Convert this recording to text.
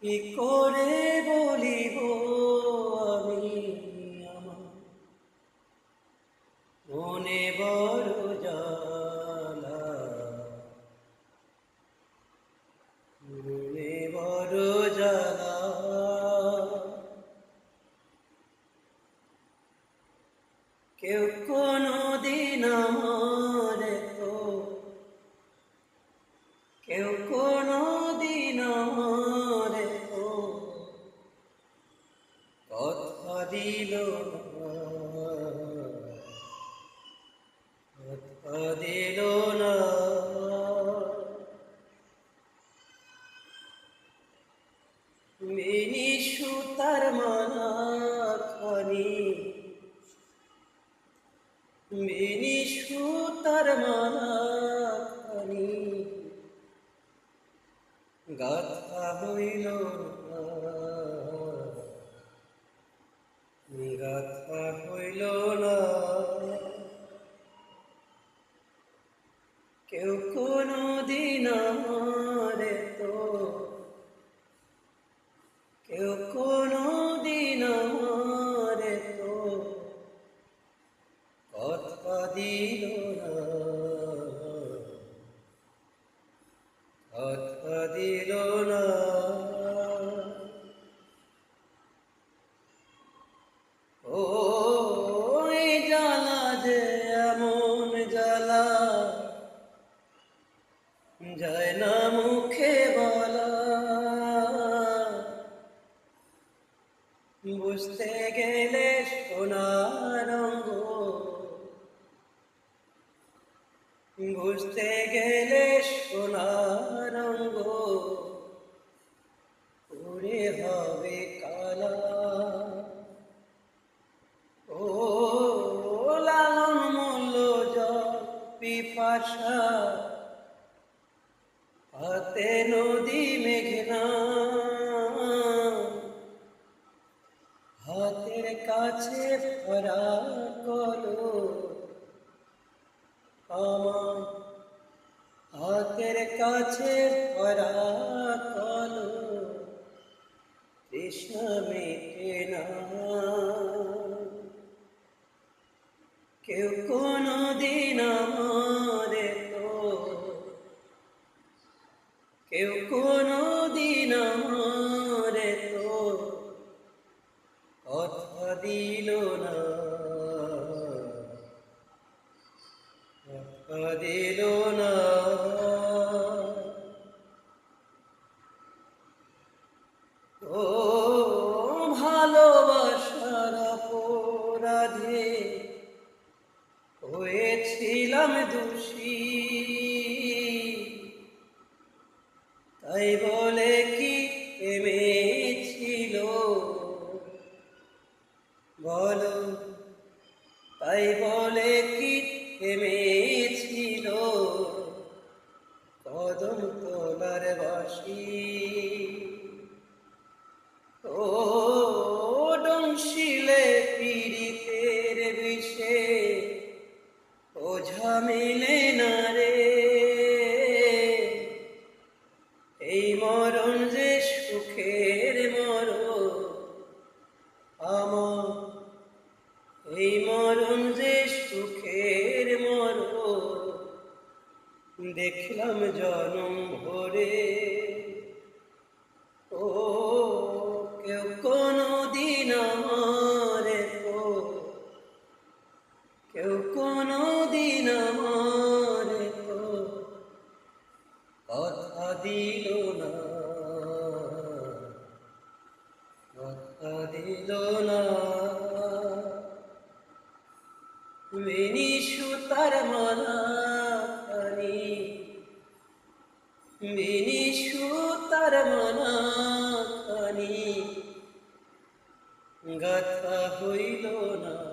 কি করে বলিব আমি? মনে বড় জ্বালা। মনে বড় জ্বালা। কেউ কোনো দিন আমার কেউ কথা দিল। না মিনি সুতার মালা খানি। মিনি সুতার মালা খানি। গাথা হইল না কেউ কোনো দিন আমারে তো, কেউ কোনো দিন আমারে তো কথা দিল না। কথা দিল না। বুঝতে গেলে সোনার রঙ বুঝতে গেলে সোনার রঙ উড়ে হবে কালা। ও লালন মূল্য পিপাসা। হাতে নদী মেঘনা। কাছে ভরা কলো আমার হাতের কাছে ভরা কলো কৃষ্ণ মেটে না কেউ কোনো দিল না। দিল না। ও ভালোবাসার অপরাধে দোষী। তোলার বাসি। ও ডংশিলে পীড়িতের বিষে ওঝা মিলে না রে এই মরণ যে সুখের মরণ আমার এই মরণ যে সুখের দেখলাম জনম ভরে। ও, কেউ কোনো দিন আমারে তো কেউ কোনো দিন আমারে তো কথা দিল না। কথা দিল না। মিনি সুতার মালা মিনি সুতার মালা খানি গাথা হইল গাথা হইল না।